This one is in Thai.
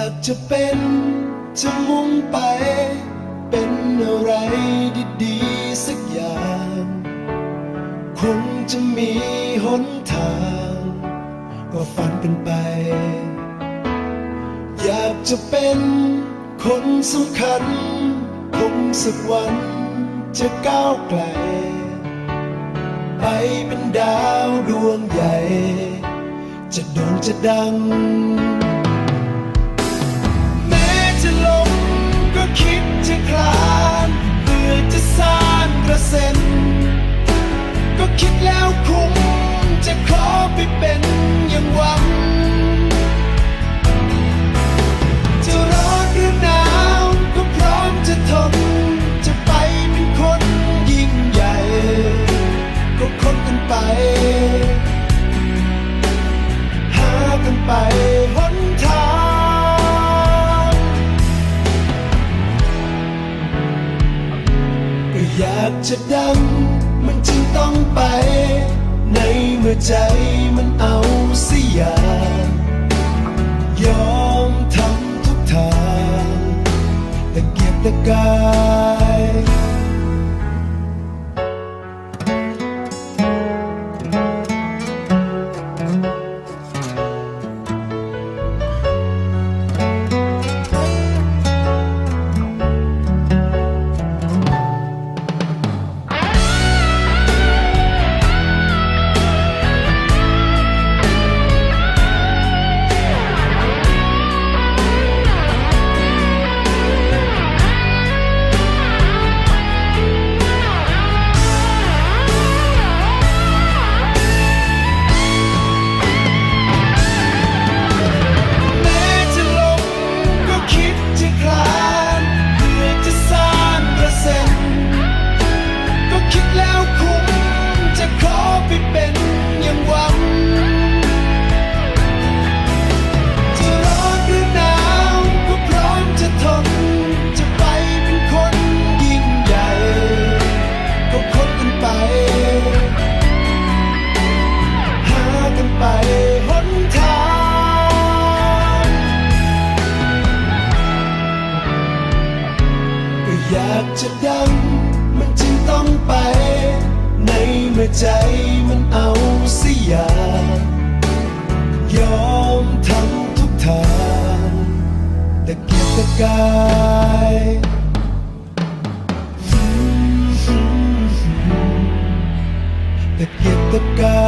ากจะเป็นจะมุ่งไป เป็นอะไรดีๆสักอย่าง คงจะมีหนทางว่าฝันเป็นไป อยากจะเป็นคนสำคัญ คงสักวันจะก้าวไกล ไปเป็นดาวดวงใหญ่ จะโด่งจะดัง จะคลานเพื่อจะสร้างกระเซ็นก็คิดแล้วคุ้มจะขอไปเป็นอย่างหวัง จะร้อนหรือหนาวก็พร้อมจะทน จะไปเป็นคนยิ่งใหญ่ ก็คนกันไป หากันไป อยากจะดัง มันจึงต้องไป ในเมื่อใจมันเอาเสิอยางยอมทำทุกทางแต่เก็บตะกาย อยากจะดัง มันจึงต้องไป ในเมื่อใจมันเอาสิยายอมทำทุกทางแต่เกียรตะกายแต่เกียรตะกาย